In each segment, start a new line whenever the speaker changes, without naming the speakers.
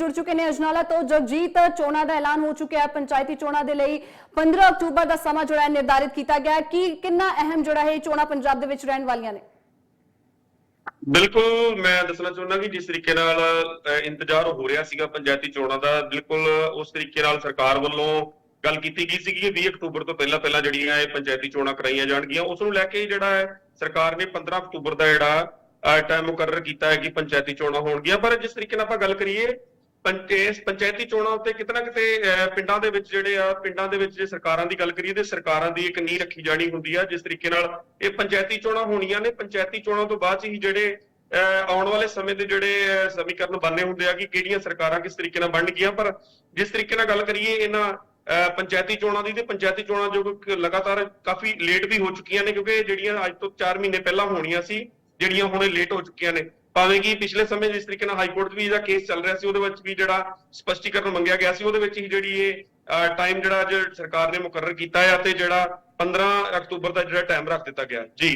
ਜੁੜ ਚੁੱਕੇ ਨੇ ਅਜਨਾਲਾ ਤੋਂ ਜਗਜੀਤ ਚੋਣਾਂ ਦਾ ਐਲਾਨ ਹੋ ਚੁੱਕਿਆ ਹੈ। ਪੰਚਾਇਤੀ ਚੋਣਾਂ ਦੇ ਲਈ 15 ਅਕਤੂਬਰ ਦਾ ਸਮਾਂ ਜਿਹੜਾ ਹੈ ਨਿਰਧਾਰਿਤ ਕੀਤਾ ਗਿਆ ਹੈ। ਕਿ ਕਿੰਨਾ ਅਹਿਮ ਜਿਹੜਾ ਹੈ ਚੋਣਾਂ ਪੰਜਾਬ ਦੇ ਵਿੱਚ ਰਹਿਣ ਵਾਲੀਆਂ ਨੇ?
ਬਿਲਕੁਲ, ਮੈਂ ਦੱਸਣਾ ਚਾਹੁੰਦਾ ਕਿ ਜਿਸ ਤਰੀਕੇ ਨਾਲ ਇੰਤਜ਼ਾਰ ਹੋ ਰਿਹਾ ਸੀਗਾ ਪੰਚਾਇਤੀ ਚੋਣਾਂ ਦਾ, ਬਿਲਕੁਲ ਉਸ ਤਰੀਕੇ ਨਾਲ ਸਰਕਾਰ ਵੱਲੋਂ ਗੱਲ ਕੀਤੀ ਗਈ ਸੀ ਕਿ 20 ਅਕਤੂਬਰ ਤੋਂ ਪਹਿਲਾਂ ਪਹਿਲਾਂ ਜਿਹੜੀਆਂ ਇਹ ਪੰਚਾਇਤੀ ਚੋਣਾਂ ਕਰਾਈਆਂ ਜਾਣਗੀਆਂ। ਉਸ ਨੂੰ ਲੈ ਕੇ ਜਿਹੜਾ ਹੈ ਸਰਕਾਰ ਨੇ 15 ਅਕਤੂਬਰ ਦਾ ਜਿਹੜਾ ਟਾਈਮ ਮੁਕਰਰ ਕੀਤਾ ਹੈ ਕਿ ਪੰਚਾਇਤੀ ਚੋਣਾਂ ਹੋਣਗੀਆਂ। ਪਰ ਜਿਸ ਤਰੀਕੇ ਨਾਲ ਆਪਾਂ ਗੱਲ ਕਰੀਏ ਪੰਚਾਇਤ ਪੰਚਾਇਤੀ ਚੋਣਾਂ ਉੱਤੇ ਕਿਤੇ ਨਾ ਕਿਤੇ ਅ, ਪਿੰਡਾਂ ਦੇ ਵਿੱਚ ਜਿਹੜੇ ਆ ਪਿੰਡਾਂ ਦੇ ਵਿੱਚ ਜੇ ਸਰਕਾਰਾਂ ਦੀ ਗੱਲ ਕਰੀਏ ਤੇ ਸਰਕਾਰਾਂ ਦੀ ਇੱਕ ਨੀਂਹ ਰੱਖੀ ਜਾਣੀ ਹੁੰਦੀ ਆ ਜਿਸ ਤਰੀਕੇ ਨਾਲ ਇਹ ਪੰਚਾਇਤੀ ਚੋਣਾਂ ਹੋਣੀਆਂ ਨੇ। ਪੰਚਾਇਤੀ ਚੋਣਾਂ ਤੋਂ ਬਾਅਦ 'ਚ ਹੀ ਜਿਹੜੇ ਅਹ ਆਉਣ ਵਾਲੇ ਸਮੇਂ ਦੇ ਜਿਹੜੇ ਅਹ ਸਮੀਕਰਨ ਬਣਨੇ ਹੁੰਦੇ ਆ ਕਿ ਕਿਹੜੀਆਂ ਸਰਕਾਰਾਂ ਕਿਸ ਤਰੀਕੇ ਨਾਲ ਬਣਨਗੀਆਂ ਪਰ ਜਿਸ ਤਰੀਕੇ ਨਾਲ ਗੱਲ ਕਰੀਏ ਇਹਨਾਂ ਅਹ ਪੰਚਾਇਤੀ ਚੋਣਾਂ ਦੀ ਤੇ ਪੰਚਾਇਤੀ ਚੋਣਾਂ ਜੋ ਲਗਾਤਾਰ ਕਾਫੀ ਲੇਟ ਵੀ ਹੋ ਚੁੱਕੀਆਂ ਨੇ ਕਿਉਂਕਿ ਜਿਹੜੀਆਂ ਅੱਜ ਤੋਂ 4 ਮਹੀਨੇ ਪਹਿਲਾਂ ਹੋਣੀਆਂ ਸੀ ਜਿਹੜੀਆਂ ਹੁਣੇ ਲੇਟ ਹੋ ਚੁੱਕੀਆਂ ਨੇ। ਭਾਵੇਂ ਕਿ ਪਿਛਲੇ ਸਮੇਂ ਜਿਸ ਤਰੀਕੇ ਨਾਲ ਹਾਈ ਕੋਰਟ ਵੀ ਇਹਦਾ ਕੇਸ ਚੱਲ ਰਿਹਾ ਸੀ, ਉਹਦੇ ਵਿੱਚ ਵੀ ਜਿਹੜਾ ਸਪਸ਼ਟੀਕਰਨ ਮੰਗਿਆ ਗਿਆ ਸੀ, ਉਹਦੇ ਵਿੱਚ ਹੀ ਜਿਹੜੀ ਇਹ ਟਾਈਮ ਜਿਹੜਾ ਅੱਜ ਸਰਕਾਰ ਨੇ ਮੁਕਰਰ ਕੀਤਾ ਹੈ ਅਤੇ ਜਿਹੜਾ 15 ਅਕਤੂਬਰ ਦਾ ਜਿਹੜਾ ਟਾਈਮ ਰੱਖ ਦਿੱਤਾ ਗਿਆ। ਜੀ।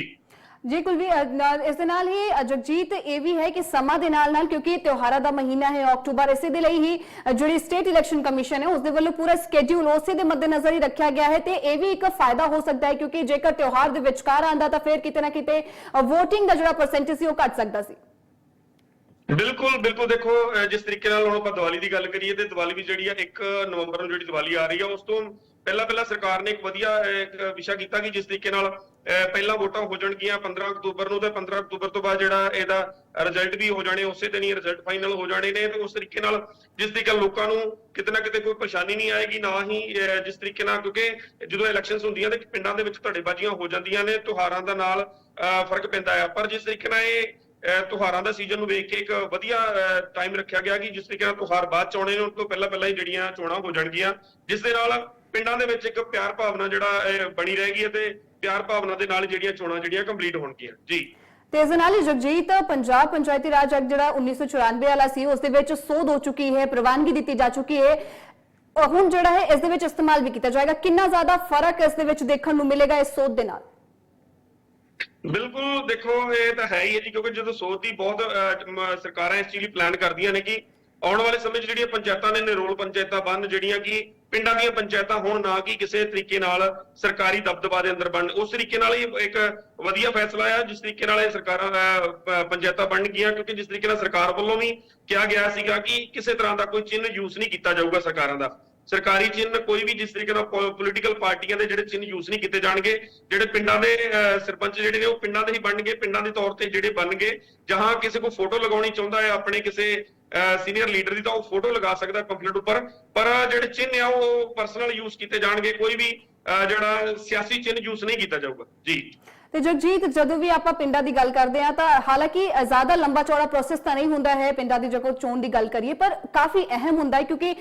ਜੀ ਕੁਲਵੀਰ ਇਸ ਦੇ ਨਾਲ ਹੀ ਜਗਜੀਤ ਇਹ ਵੀ ਹੈ ਕਿ ਸਮਾਂ ਦੇ ਨਾਲ ਨਾਲ ਕਿਉਂਕਿ ਤਿਉਹਾਰਾਂ ਦਾ ਮਹੀਨਾ ਹੈ, ਅਕਤੂਬਰ ਇਸੇ ਦੇ ਲਈ ਹੀ ਜਿਹੜੀ ਸਟੇਟ ਇਲੈਕਸ਼ਨ ਕਮਿਸ਼ਨ ਹੈ ਉਸ ਦੇ ਵੱਲੋਂ ਪੂਰਾ ਸਕੇਡਿਊਲ ਉਸੇ ਦੇ ਮੱਦੇਨਜ਼ਰ ਹੀ ਰੱਖਿਆ ਗਿਆ ਹੈ ਤੇ ਇਹ ਵੀ ਇੱਕ ਫਾਇਦਾ ਹੋ ਸਕਦਾ ਹੈ ਕਿਉਂਕਿ ਜੇਕਰ ਤਿਉਹਾਰ ਦੇ ਵਿਚਕਾਰ ਆਂਦਾ ਤਾਂ ਫਿਰ ਕਿਤੇ ਨਾ ਕਿਤੇ VOTING ਦਾ ਜਿਹੜਾ ਪਰਸੈਂਟੇਜ ਸੀ ਉਹ ਘਟ ਸਕਦਾ ਸੀ।
ਬਿਲਕੁਲ ਬਿਲਕੁਲ ਦੇਖੋ ਜਿਸ ਤਰੀਕੇ ਨਾਲ ਹੁਣ ਆਪਾਂ ਦੀਵਾਲੀ ਦੀ ਗੱਲ ਕਰੀਏ ਤੇ ਦੀਵਾਲੀ ਵੀ ਜਿਹੜੀ ਆ 1 ਨਵੰਬਰ ਨੂੰ ਜਿਹੜੀ ਦੀਵਾਲੀ ਆ ਰਹੀ ਆ ਉਸ ਤੋਂ ਪਹਿਲਾਂ ਪਹਿਲਾਂ ਸਰਕਾਰ ਨੇ ਇੱਕ ਵਧੀਆ ਵਿਸ਼ਾ ਕੀਤਾ ਕਿ ਜਿਸ ਤਰੀਕੇ ਨਾਲ ਪਹਿਲਾਂ ਵੋਟਾਂ ਹੋ ਜਾਣਗੀਆਂ 15 ਅਕਤੂਬਰ ਨੂੰ ਤੇ 15 ਅਕਤੂਬਰ ਤੋਂ ਬਾਅਦ ਜਿਹੜਾ ਇਹਦਾ ਰਿਜ਼ਲਟ ਵੀ ਹੋ ਜਾਣੇ ਉਸੇ ਦਿਨ ਹੀ ਰਿਜ਼ਲਟ ਫਾਈਨਲ ਹੋ ਜਾਣੇ ਨੇ ਤੇ ਉਸ ਤਰੀਕੇ ਨਾਲ ਜਿਸ ਤਰੀਕੇ ਨਾਲ ਲੋਕਾਂ ਨੂੰ ਕਿਤੇ ਨਾ ਕਿਤੇ ਕੋਈ ਪਰੇਸ਼ਾਨੀ ਨਹੀਂ ਆਏਗੀ ਨਾ ਹੀ ਜਿਸ ਤਰੀਕੇ ਨਾਲ ਕਿਉਂਕਿ ਜਦੋਂ ਇਲੈਕਸ਼ਨਸ ਹੁੰਦੀਆਂ ਤੇ ਪਿੰਡਾਂ ਦੇ ਵਿੱਚ ਧੜੇਬਾਜ਼ੀਆਂ ਹੋ ਜਾਂਦੀਆਂ ਨੇ ਤਿਉਹਾਰਾਂ ਦਾ ਨਾਲ ਅਹ, ਫ਼ਰਕ ਪੈਂਦਾ ਆ ਪਰ ਜਿਸ ਤਰੀਕੇ ਨਾਲ ਇਹ ਤਿਉਹਾਰਾਂ ਦਾ ਸੀਜ਼ਨ ਨੂੰ ਵੇਖ ਕੇ ਇੱਕ ਵਧੀਆ ਟਾਈਮ ਰੱਖਿਆ ਗਿਆ ਕਿ ਜਿਸ ਤਰੀਕੇ ਨਾਲ ਤਿਉਹਾਰ ਬਾਅਦ ਚ ਆਉਣੇ ਨੇ, ਉਸ ਤੋਂ ਪਹਿਲਾਂ ਪਹਿਲਾਂ ਹੀ ਜਿਹੜੀਆਂ ਚੋਣਾਂ ਹੋ ਜਾਣਗੀਆਂ, ਜਿਸ ਦੇ ਨਾਲ ਪਿੰਡਾਂ ਦੇ ਵਿੱਚ ਇੱਕ ਪਿਆਰ ਭਾਵਨਾ ਜਿਹੜਾ ਬਣੀ ਰਹੇਗੀ ਅਤੇ ਪਿਆਰ ਭਾਵਨਾ ਦੇ ਨਾਲ ਜਿਹੜੀਆਂ ਚੋਣਾਂ ਜਿਹੜੀਆਂ ਕੰਪਲੀਟ ਹੋਣਗੀਆਂ। ਜੀ।
ਤੇ ਇਸ ਨਾਲ ਹੀ ਜਗਜੀਤ ਪੰਜਾਬ ਪੰਚਾਇਤੀ ਰਾਜ ਐਕਟ ਜਿਹੜਾ 1994 ਵਾਲਾ ਸੀ, ਉਸ ਦੇ ਵਿੱਚ ਸੋਧ ਹੋ ਚੁੱਕੀ ਹੈ, ਪ੍ਰਵਾਨਗੀ ਦਿੱਤੀ ਜਾ ਚੁੱਕੀ ਹੈ। ਹੁਣ ਜਿਹੜਾ ਹੈ, ਇਸ ਦੇ ਵਿੱਚ ਇਸਤੇਮਾਲ ਵੀ ਕੀਤਾ ਜਾਏਗਾ। ਕਿੰਨਾ ਜ਼ਿਆਦਾ ਫ਼ਰਕ ਇਸ ਦੇ ਵਿੱਚ ਦੇਖਣ ਨੂੰ ਮਿਲੇਗਾ ਇਸ ਸੋਧ ਦੇ ਨਾਲ?
ਬਿਲਕੁਲ ਦੇਖੋ ਇਹ ਤਾਂ ਹੈ ਹੀ ਹੈ ਜੀ ਕਿਉਂਕਿ ਜਦੋਂ ਸੋਚ ਦੀ ਬਹੁਤ ਸਰਕਾਰਾਂ ਇਸ ਚੀਜ਼ ਲਈ ਪਲਾਨ ਕਰਦੀਆਂ ਨੇ ਕਿ ਆਉਣ ਵਾਲੇ ਸਮੇਂ 'ਚ ਜਿਹੜੀਆਂ ਪੰਚਾਇਤਾਂ ਨੇ ਨਿਰੋਲ ਪੰਚਾਇਤਾਂ ਬਣ ਜਿਹੜੀਆਂ ਕਿ ਪਿੰਡਾਂ ਦੀਆਂ ਪੰਚਾਇਤਾਂ ਹੋਣ ਨਾ ਕਿ ਕਿਸੇ ਤਰੀਕੇ ਨਾਲ ਸਰਕਾਰੀ ਦਬਦਬਾ ਦੇ ਅੰਦਰ ਬਣ ਉਸ ਤਰੀਕੇ ਨਾਲ ਹੀ ਇੱਕ ਵਧੀਆ ਫੈਸਲਾ ਆ ਜਿਸ ਤਰੀਕੇ ਨਾਲ ਇਹ ਸਰਕਾਰਾਂ ਅਹ, ਪ- ਪੰਚਾਇਤਾਂ ਬਣਨਗੀਆਂ ਕਿਉਂਕਿ ਜਿਸ ਤਰੀਕੇ ਨਾਲ ਸਰਕਾਰ ਵੱਲੋਂ ਵੀ ਕਿਹਾ ਗਿਆ ਸੀਗਾ ਕਿ ਕਿਸੇ ਤਰ੍ਹਾਂ ਦਾ ਕੋਈ ਚਿੰਨ੍ਹ ਯੂਜ਼ ਨਹੀਂ ਕੀਤਾ ਜਾਊਗਾ ਸਰਕਾਰਾਂ ਦਾ। ਸਰਕਾਰੀ ਚਿੰਨ੍ਹ ਕੋਈ ਵੀ ਜਿਸ ਤਰੀਕੇ ਨਾਲ ਪੋਲੀਟੀਕਲ ਪਾਰਟੀਆਂ ਦੇ ਜਿਹੜੇ ਚਿੰਨ੍ਹ ਯੂਜ਼ ਨਹੀਂ ਕੀਤੇ ਜਾਣਗੇ ਜਿਹੜੇ ਪਿੰਡਾਂ ਦੇ ਅਹ, ਸਰਪੰਚ ਜਿਹੜੇ ਨੇ ਉਹ ਪਿੰਡਾਂ ਦੇ ਹੀ ਬਣਨਗੇ ਪਿੰਡਾਂ ਦੇ ਤੌਰ ਤੇ ਜਿਹੜੇ ਬਣਨਗੇ ਜਹਾਂ ਕਿਸੇ ਕੋ ਫੋਟੋ ਲਗਾਉਣੀ ਚਾਹੁੰਦਾ ਹੈ ਆਪਣੇ ਕਿਸੇ ਸੀਨੀਅਰ ਲੀਡਰ ਦੀ ਤਾਂ ਉਹ ਫੋਟੋ ਲਗਾ ਸਕਦਾ ਪੰਫਲੇਟ ਉੱਪਰ ਪਰ ਜਿਹੜੇ ਚਿੰਨ੍ਹ ਆ ਉਹ ਪਰਸਨਲ ਯੂਜ਼ ਕੀਤੇ ਜਾਣਗੇ ਕੋਈ ਵੀ ਅਹ, ਜਿਹੜਾ ਸਿਆਸੀ ਚਿੰਨ੍ਹ ਯੂਜ਼ ਨਹੀਂ ਕੀਤਾ ਜਾਊਗਾ। ਜੀ।
ਤੇ ਜਗਜੀਤ ਜਦੋਂ ਵੀ ਆਪਾਂ ਪਿੰਡਾਂ ਦੀ ਗੱਲ ਕਰਦੇ ਆ ਤਾਂ ਹਾਲਾਂਕਿ ਜ਼ਿਆਦਾ ਲੰਬਾ ਚੌੜਾ ਪ੍ਰੋਸੈਸ ਤਾਂ ਨਹੀਂ ਹੁੰਦਾ ਹੈ ਪਿੰਡਾਂ ਦੀ ਜਦੋਂ ਚੋਣ ਦੀ ਗੱਲ ਕਰੀਏ, ਪਰ ਕਾਫੀ ਅਹਿਮ ਹੁੰਦਾ ਹੈ ਕਿਉਂਕਿ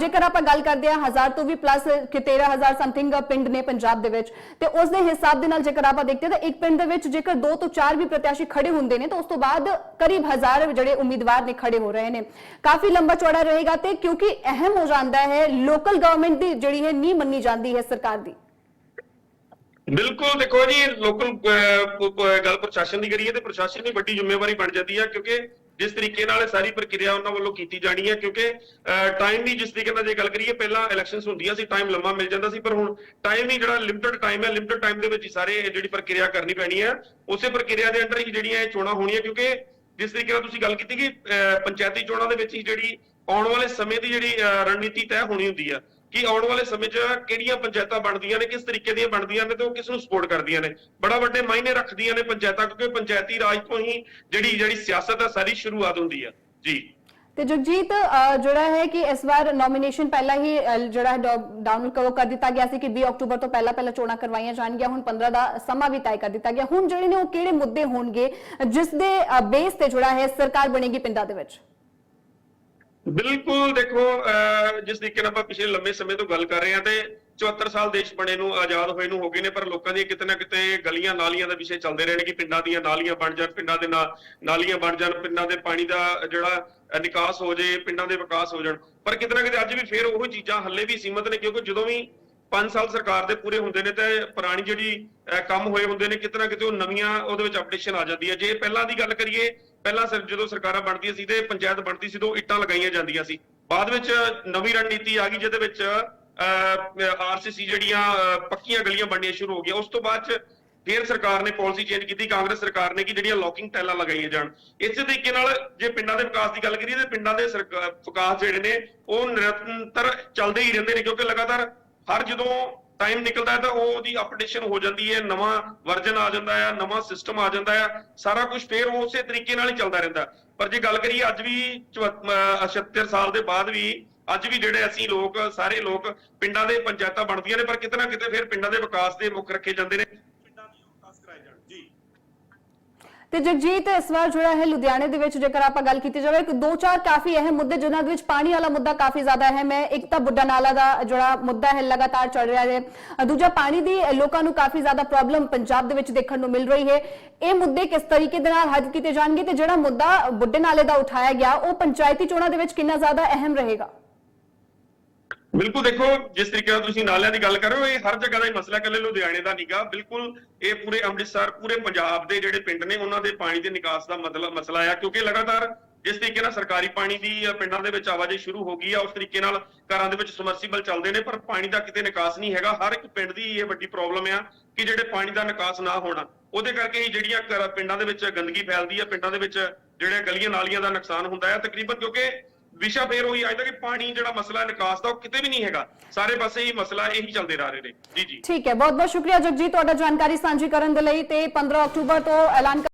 ਜੇਕਰ ਆਪਾਂ ਗੱਲ ਕਰਦੇ ਆ ਹਜ਼ਾਰ ਤੋਂ ਵੀ ਪਲੱਸ ਕਿ 13000 ਸਮਥਿੰਗ ਪਿੰਡ ਨੇ ਪੰਜਾਬ ਦੇ ਵਿੱਚ, ਤੇ ਉਸ ਦੇ ਹਿਸਾਬ ਦੇ ਨਾਲ ਜੇਕਰ ਆਪਾਂ ਦੇਖਦੇ ਤਾਂ ਇੱਕ ਪਿੰਡ ਦੇ ਵਿੱਚ ਜੇਕਰ 2 ਤੋਂ 4 ਵੀ ਪ੍ਰਤਿਆਸ਼ੀ ਖੜੇ ਹੁੰਦੇ ਨੇ ਤਾਂ ਉਸ ਤੋਂ ਬਾਅਦ ਕਰੀਬ ਹਜ਼ਾਰ ਜਿਹੜੇ ਉਮੀਦਵਾਰ ਨੇ ਖੜੇ ਹੋ ਰਹੇ ਨੇ। ਕਾਫੀ ਲੰਬਾ ਚੌੜਾ ਰਹੇਗਾ ਤੇ ਕਿਉਂਕਿ ਅਹਿਮ ਹੋ ਜਾਂਦਾ ਹੈ ਲੋਕਲ ਗਵਰਨਮੈਂਟ ਦੀ ਜਿਹੜੀ ਹੈ ਨਹੀਂ ਮੰਨੀ ਜਾਂਦੀ ਹੈ ਸਰਕਾਰ ਦੀ।
ਬਿਲਕੁਲ ਦੇਖੋ ਜੀ ਲੋਕਲ ਗੱਲ ਪ੍ਰਸ਼ਾਸਨ ਦੀ ਕਰੀਏ ਤੇ ਪ੍ਰਸ਼ਾਸਨ ਦੀ ਵੱਡੀ ਜ਼ਿੰਮੇਵਾਰੀ ਬਣ ਜਾਂਦੀ ਹੈ ਕਿਉਂਕਿ ਜਿਸ ਤਰੀਕੇ ਨਾਲ ਇਹ ਸਾਰੀ ਪ੍ਰਕਿਰਿਆ ਉਹਨਾਂ ਵੱਲੋਂ ਕੀਤੀ ਜਾਣੀ ਹੈ ਕਿਉਂਕਿ ਟਾਈਮ ਵੀ ਜਿਸ ਤਰੀਕੇ ਨਾਲ ਜੇ ਗੱਲ ਕਰੀਏ ਪਹਿਲਾਂ ਇਲੈਕਸ਼ਨਸ ਹੁੰਦੀਆਂ ਸੀ ਟਾਈਮ ਲੰਮਾ ਮਿਲ ਜਾਂਦਾ ਸੀ ਪਰ ਹੁਣ ਟਾਈਮ ਹੀ ਜਿਹੜਾ ਲਿਮਟਿਡ ਟਾਈਮ ਹੈ ਲਿਮਟਿਡ ਟਾਈਮ ਦੇ ਵਿੱਚ ਹੀ ਸਾਰੇ ਜਿਹੜੀ ਪ੍ਰਕਿਰਿਆ ਕਰਨੀ ਪੈਣੀ ਹੈ ਉਸੇ ਪ੍ਰਕਿਰਿਆ ਦੇ ਅੰਦਰ ਹੀ ਜਿਹੜੀਆਂ ਇਹ ਚੋਣਾਂ ਹੋਣੀਆਂ ਕਿਉਂਕਿ ਜਿਸ ਤਰੀਕੇ ਨਾਲ ਤੁਸੀਂ ਗੱਲ ਕੀਤੀ ਕਿ ਅਹ, ਪੰਚਾਇਤੀ ਚੋਣਾਂ ਦੇ ਵਿੱਚ ਹੀ ਜਿਹੜੀ ਆਉਣ ਵਾਲੇ ਸਮੇਂ ਦੀ ਜਿਹੜੀ ਅਹ, ਰਣਨੀਤੀ ਤੈਅ ਹੋਣੀ ਹੁੰਦੀ ਆ ਕਿ ਆਉਣ ਵਾਲੇ ਸਮੇਂ 'ਚ ਕਿਹੜੀਆਂ ਪੰਚਾਇਤਾਂ ਬਣਦੀਆਂ ਨੇ, ਕਿਸ ਤਰੀਕੇ ਦੀਆਂ ਬਣਦੀਆਂ ਨੇ ਤੇ ਉਹ ਕਿਸ ਨੂੰ ਸਪੋਰਟ ਕਰਦੀਆਂ ਨੇ। ਬੜਾ ਵੱਡੇ ਮਾਇਨੇ ਰੱਖਦੀਆਂ ਨੇ ਪੰਚਾਇਤਾਂ ਕਿਉਂਕਿ ਪੰਚਾਇਤੀ ਰਾਜ ਤੋਂ ਹੀ ਜਿਹੜੀ ਜਿਹੜੀ ਸਿਆਸਤ ਆ, ਸਾਰੀ ਸ਼ੁਰੂਆਤ ਹੁੰਦੀ ਆ। ਜੀ।
ਤੇ ਜਗਜੀਤ ਜਿਹੜਾ ਹੈ ਕਿ ਇਸ ਵਾਰ ਨੋਮੀਨੇਸ਼ਨ ਪਹਿਲਾਂ ਹੀ ਜਿਹੜਾ ਹੈ ਡਾਊਨ ਕਰੋ ਕਰ ਦਿੱਤਾ ਗਿਆ ਸੀ ਕਿ 20 ਅਕਤੂਬਰ ਤੋਂ ਪਹਿਲਾਂ ਪਹਿਲਾਂ ਚੋਣਾਂ ਕਰਵਾਈਆਂ ਜਾਣਗੀਆਂ, ਹੁਣ 15 ਦਾ ਸਮਾਂ ਵੀ ਤੈਅ ਕਰ ਦਿੱਤਾ ਗਿਆ। ਹੁਣ ਜਿਹੜੇ ਨੇ ਉਹ ਕਿਹੜੇ ਮੁੱਦੇ ਹੋਣਗੇ, ਜਿਸ ਦੇ ਬੇਸ ਤੇ ਜਿਹੜਾ ਹੈ ਸਰਕਾਰ ਬਣੇਗੀ ਪਿੰਡਾਂ ਦੇ ਵਿੱਚ?
ਬਿਲਕੁਲ ਦੇਖੋ ਅਹ, ਜਿਸ ਤਰੀਕੇ ਨਾਲ ਆਪਾਂ ਪਿਛਲੇ ਲੰਮੇ ਸਮੇਂ ਤੋਂ ਗੱਲ ਕਰ ਰਹੇ ਹਾਂ ਤੇ 74 ਸਾਲ ਦੇਸ਼ ਬਣੇ ਨੂੰ ਆਜ਼ਾਦ ਹੋਏ ਨੂੰ ਹੋ ਗਏ ਨੇ ਪਰ ਲੋਕਾਂ ਦੀਆਂ ਕਿਤੇ ਨਾ ਕਿਤੇ ਗਲੀਆਂ ਨਾਲੀਆਂ ਦਾ ਵਿਸ਼ੇ ਚੱਲਦੇ ਰਹੇ ਨੇ ਕਿ ਪਿੰਡਾਂ ਦੀਆਂ ਨਾਲੀਆਂ ਬਣ ਜਾਣ ਪਿੰਡਾਂ ਦੇ ਨਾਲ ਨਾਲੀਆਂ ਬਣ ਜਾਣ ਪਿੰਡਾਂ ਦੇ ਪਾਣੀ ਦਾ ਜਿਹੜਾ ਨਿਕਾਸ ਹੋ ਜੇ ਪਿੰਡਾਂ ਦੇ ਵਿਕਾਸ ਹੋ ਜਾਣ। ਪਰ ਕਿਤੇ ਨਾ ਕਿਤੇ ਅੱਜ ਵੀ ਫੇਰ ਉਹ ਚੀਜ਼ਾਂ ਹੱਲੇ ਵੀ ਸੀਮਤ ਨੇ ਕਿਉਂਕਿ ਜਦੋਂ ਵੀ 5 ਸਾਲ ਸਰਕਾਰ ਦੇ ਪੂਰੇ ਹੁੰਦੇ ਨੇ ਤੇ ਪੁਰਾਣੀ ਜਿਹੜੀ ਅਹ, ਕੰਮ ਹੋਏ ਹੁੰਦੇ ਨੇ ਕਿਤੇ ਨਾ ਕਿਤੇ ਉਹ ਨਵੀਆਂ ਉਹਦੇ ਵਿੱਚ ਅਪਡੇਸ਼ਨ ਆ ਜਾਂਦੀ ਹੈ। ਜੇ ਪਹਿਲਾਂ ਦੀ ਗੱਲ ਕਰੀਏ ਪਹਿਲਾਂ ਸਿਰ ਜਦੋਂ ਸਰਕਾਰਾਂ ਬਣਦੀਆਂ ਸੀ ਤੇ ਪੰਚਾਇਤ ਬਣਦੀ ਸੀ ਤਾਂ ਇੱਟਾਂ ਲਗਾਈਆਂ ਜਾਂਦੀਆਂ ਸੀ। ਬਾਅਦ ਵਿੱਚ ਨਵੀਂ ਰਣਨੀਤੀ ਆ ਗਈ ਜਿਹਦੇ ਵਿੱਚ ਆਰਸੀਸੀ ਜਿਹੜੀਆਂ ਪੱਕੀਆਂ ਗਲੀਆਂ ਬਣਨੀਆਂ ਸ਼ੁਰੂ ਹੋ ਗਈਆਂ। ਉਸ ਤੋਂ ਬਾਅਦ ਚ ਫਿਰ ਸਰਕਾਰ ਨੇ ਪਾਲਿਸੀ ਚੇਂਜ ਕੀਤੀ। ਕਾਂਗਰਸ ਸਰਕਾਰ ਨੇ ਕਿ ਜਿਹੜੀਆਂ ਲੋਕਿੰਗ ਟੈਲਾਂ ਲਗਾਈਆਂ ਜਾਣ। ਇਸੇ ਤਰੀਕੇ ਨਾਲ ਜੇ ਪਿੰਡਾਂ ਦੇ ਵਿਕਾਸ ਦੀ ਗੱਲ ਕਰੀਏ ਤੇ ਪਿੰਡਾਂ ਦੇ ਸਰਕਾ- ਵਿਕਾਸ ਜਿਹੜੇ ਨੇ, ਉਹ ਨਿਰੰਤਰ ਚੱਲਦੇ ਹੀ ਰਹਿੰਦੇ ਨੇ ਕਿਉਂਕਿ ਲਗਾਤਾਰ ਹਰ ਜਦੋਂ ਟਾਈਮ ਨਿਕਲਦਾ ਹੈ ਤਾਂ ਉਹ ਉਹਦੀ ਅਪਡੇਸ਼ਨ ਹੋ ਜਾਂਦੀ ਹੈ, ਨਵਾਂ ਵਰਜਨ ਆ ਜਾਂਦਾ ਹੈ, ਨਵਾਂ ਸਿਸਟਮ ਆ ਜਾਂਦਾ ਹੈ, ਸਾਰਾ ਕੁਝ ਫੇਰ ਉਸੇ ਤਰੀਕੇ ਨਾਲ ਹੀ ਚੱਲਦਾ ਰਹਿੰਦਾ। ਪਰ ਜੇ ਗੱਲ ਕਰੀਏ ਅੱਜ ਵੀ 76 ਸਾਲ ਦੇ ਬਾਅਦ ਵੀ, ਅੱਜ ਵੀ ਜਿਹੜੇ ਅਸੀਂ ਲੋਕ, ਸਾਰੇ ਲੋਕ ਪਿੰਡਾਂ ਦੇ ਪੰਚਾਇਤਾਂ ਬਣਦੀਆਂ ਨੇ, ਪਰ ਕਿਤੇ ਨਾ ਕਿਤੇ ਫਿਰ ਪਿੰਡਾਂ ਦੇ ਵਿਕਾਸ ਦੇ ਮੁੱਖ ਰੱਖੇ ਜਾਂਦੇ ਨੇ। ਪਿੰਡਾਂ ਦੀ ਵਿਕਾਸ ਕਰਾਏ ਜਾਣ। ਜੀ।
ਤੇ ਜਗਜੀਤ, ਇਸ ਵਾਰ ਜਿਹੜਾ ਹੈ ਲੁਧਿਆਣੇ ਦੇ ਵਿੱਚ ਜੇਕਰ ਆਪਾਂ ਗੱਲ ਕੀਤੀ ਜਾਵੇ ਕਿ ਦੋ ਚਾਰ ਕਾਫੀ ਅਹਿਮ ਮੁੱਦੇ ਜਿਨ੍ਹਾਂ ਦੇ ਵਿੱਚ ਪਾਣੀ ਵਾਲਾ ਮੁੱਦਾ ਕਾਫੀ ਜ਼ਿਆਦਾ ਅਹਿਮ ਹੈ ਇੱਕ ਤਾਂ ਬੁੱਢਾ ਨਾਲਾ ਦਾ ਜਿਹੜਾ ਮੁੱਦਾ ਹੈ, ਲਗਾਤਾਰ ਚੱਲ ਰਿਹਾ ਹੈ। ਦੂਜਾ ਪਾਣੀ ਦੀ ਲੋਕਾਂ ਨੂੰ ਕਾਫੀ ਜ਼ਿਆਦਾ ਪ੍ਰੋਬਲਮ ਪੰਜਾਬ ਦੇ ਵਿੱਚ ਦੇਖਣ ਨੂੰ ਮਿਲ ਰਹੀ ਹੈ। ਇਹ ਮੁੱਦੇ ਕਿਸ ਤਰੀਕੇ ਦੇ ਨਾਲ ਹੱਲ ਕੀਤੇ ਜਾਣਗੇ ਤੇ ਜਿਹੜਾ ਮੁੱਦਾ ਬੁੱਢੇ ਨਾਲੇ ਦਾ ਉਠਾਇਆ ਗਿਆ, ਉਹ ਪੰਚਾਇਤੀ ਚੋਣਾਂ ਦੇ ਵਿੱਚ ਕਿੰਨਾ ਜ਼ਿਆਦਾ ਅਹਿਮ ਰਹੇਗਾ?
ਬਿਲਕੁਲ ਦੇਖੋ, ਜਿਸ ਤਰੀਕੇ ਨਾਲ ਤੁਸੀਂ ਨਾਲਿਆਂ ਦੀ ਗੱਲ ਕਰ ਰਹੇ ਹੋ, ਇਹ ਹਰ ਜਗ੍ਹਾ ਦਾ ਹੀ ਮਸਲਾ ਇਕੱਲੇ ਲੁਧਿਆਣੇ ਦਾ ਨਹੀਂਗਾ ਬਿਲਕੁਲ ਇਹ ਪੂਰੇ ਅੰਮ੍ਰਿਤਸਰ, ਪੂਰੇ ਪੰਜਾਬ ਦੇ ਜਿਹੜੇ ਪਿੰਡ ਨੇ, ਉਹਨਾਂ ਦੇ ਪਾਣੀ ਦੇ ਨਿਕਾਸ ਦਾ ਮਤਲਬ ਮਸਲਾ ਆ, ਕਿਉਂਕਿ ਲਗਾਤਾਰ ਜਿਸ ਤਰੀਕੇ ਨਾਲ ਸਰਕਾਰੀ ਪਾਣੀ ਦੀ ਪਿੰਡਾਂ ਦੇ ਵਿੱਚ ਆਵਾਜਾਈ ਸ਼ੁਰੂ ਹੋ ਗਈ ਆ, ਉਸ ਤਰੀਕੇ ਨਾਲ ਘਰਾਂ ਦੇ ਵਿੱਚ ਸਮਰਸੀਬਲ ਚੱਲਦੇ ਨੇ, ਪਰ ਪਾਣੀ ਦਾ ਕਿਤੇ ਨਿਕਾਸ ਨਹੀਂ ਹੈਗਾ। ਹਰ ਇੱਕ ਪਿੰਡ ਦੀ ਇਹ ਵੱਡੀ ਪ੍ਰੋਬਲਮ ਆ ਕਿ ਜਿਹੜੇ ਪਾਣੀ ਦਾ ਨਿਕਾਸ ਨਾ ਹੋਣਾ। ਉਹਦੇ ਕਰਕੇ ਹੀ ਜਿਹੜੀਆਂ ਪਿੰਡਾਂ ਦੇ ਵਿੱਚ ਗੰਦਗੀ ਫੈਲਦੀ ਆ, ਪਿੰਡਾਂ ਦੇ ਵਿੱਚ ਜਿਹੜੇ ਗਲੀਆਂ ਨਾਲੀਆਂ ਦਾ ਨੁਕਸਾਨ ਹੁੰਦਾ ਹੈ ਤਕਰੀਬਨ ਕਿਉਂਕਿ ਵਿਸ਼ਾ ਫੇਰ ਉਹੀ ਆਇਦਾ ਕਿ ਪਾਣੀ ਜਿਹੜਾ ਮਸਲਾ ਨਿਕਾਸ ਦਾ, ਉਹ ਕਿਤੇ ਵੀ ਨਹੀਂ ਹੈਗਾ। ਸਾਰੇ ਪਾਸੇ ਹੀ ਮਸਲਾ ਇਹੀ ਚੱਲਦੇ ਰਹਿ ਰਹੇ ਨੇ। ਜੀ ਜੀ।
ਠੀਕ ਹੈ ਬਹੁਤ ਬਹੁਤ ਸ਼ੁਕਰੀਆ ਜਗਜੀਤ, ਤੁਹਾਡਾ ਜਾਣਕਾਰੀ ਸਾਂਝੀ ਕਰਨ ਦੇ ਲਈ ਤੇ 15 ਅਕਤੂਬਰ ਤੋਂ ਐਲਾਨ